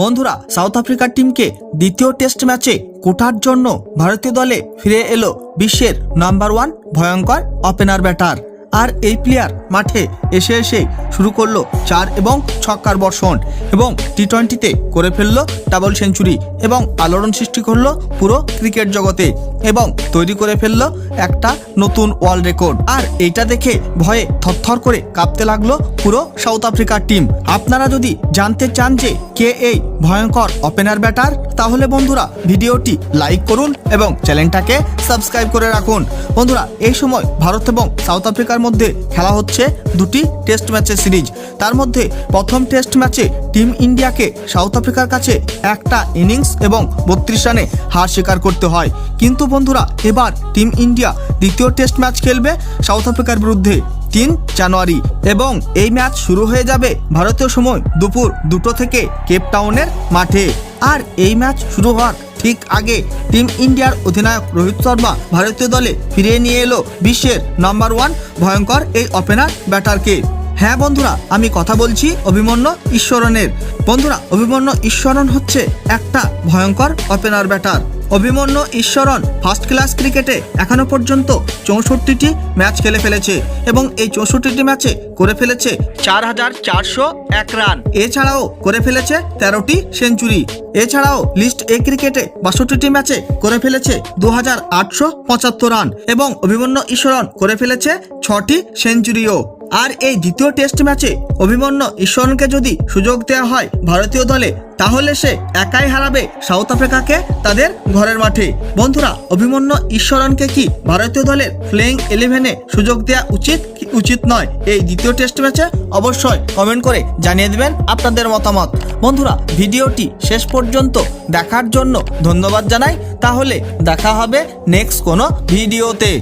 বন্ধুরা, সাউথ আফ্রিকার টিমকে দ্বিতীয় টেস্ট ম্যাচে কোটার জন্য ভারতীয় দলে ফিরে এলো বিশ্বের নাম্বার ওয়ান ভয়ঙ্কর ওপেনার ব্যাটার। আর এই প্লেয়ার মাঠে এসে এসে শুরু করল চার এবং ছক্কার বর্ষণ এবং টি টোয়েন্টিতে করে ফেলল ডাবল সেঞ্চুরি এবং আলোড়ন সৃষ্টি করল পুরো ক্রিকেট জগতে এবং তৈরি করে ফেলল একটা নতুন ওয়ার্ল্ড রেকর্ড আর এটা দেখে ভয়ে থরথর করে কাঁপতে লাগল পুরো সাউথ আফ্রিকার টিম আপনারা যদি জানতে চান যে কে এই ভয়ঙ্কর ওপেনার ব্যাটার তাহলে বন্ধুরা ভিডিওটি লাইক করুন এবং চ্যানেলটাকে সাবস্ক্রাইব করে রাখুন। বন্ধুরা, এই সময় ভারত এবং সাউথ আফ্রিকার মধ্যে খেলা হচ্ছে দুটি টেস্ট ম্যাচের সিরিজ তার মধ্যে প্রথম টেস্ট ম্যাচে টিম ইন্ডিয়াকে সাউথ আফ্রিকার কাছে একটা ইনিংস এবং বত্রিশ রানে হার স্বীকার করতে হয়। কিন্তু বন্ধুরা, এবার টিম ইন্ডিয়া দ্বিতীয় টেস্ট ম্যাচ খেলবে সাউথ আফ্রিকার বিরুদ্ধে তিন জানুয়ারি এবং এই ম্যাচ শুরু হয়ে যাবে ভারতীয় সময় দুপুর দুটো থেকে কেপটাউনের মাঠে। আর এই ম্যাচ শুরু হওয়ার ঠিক আগে টিম ইন্ডিয়ার অধিনায়ক রোহিত শর্মা ভারতীয় দলে ফিরিয়ে নিয়ে এলো বিশ্বের নাম্বার ওয়ান ভয়ঙ্কর এই ওপেনার ব্যাটারকে। হ্যাঁ বন্ধুরা, আমি কথা বলছি অভিমন্য ঈশ্বরনের বন্ধুরা, অভিমন্য ঈশ্বরন হচ্ছে একটা ভয়ঙ্কর ওপেনার ব্যাটার। অভিমন্যু ঈশ্বরন ফার্স্ট ক্লাস ক্রিকেটে এখনও পর্যন্ত চৌষট্টিটি ম্যাচ খেলে ফেলেছে এবং এই চৌষট্টিটি ম্যাচে করে ফেলেছে চার হাজার চারশো এক রান এছাড়াও করে ফেলেছে তেরোটি সেঞ্চুরি এছাড়াও লিস্ট এ ক্রিকেটে বাষট্টিটি ম্যাচে করে ফেলেছে দু হাজার আটশো পঁচাত্তর রান এবং অভিমন্যু ঈশ্বরন করে ফেলেছে ছটি সেঞ্চুরিও আর এই দ্বিতীয় টেস্ট ম্যাচে অভিমন্য ঈশ্বরনকে যদি সুযোগ দেওয়া হয় ভারতীয় দলে, তাহলে সে একাই হারাবে সাউথ আফ্রিকাকে তাদের ঘরের মাঠে। বন্ধুরা, অভিমন্য ঈশ্বরনকে কি ভারতীয় দলের প্লেইং ইলেভেনে সুযোগ দেওয়া উচিত কি উচিত নয়? এই দ্বিতীয় টেস্ট ম্যাচে অবশ্যই কমেন্ট করে জানিয়ে দেবেন আপনাদের মতামত। বন্ধুরা, ভিডিওটি শেষ পর্যন্ত দেখার জন্য ধন্যবাদ জানাই। তাহলে দেখা হবে নেক্সট কোনো ভিডিওতে।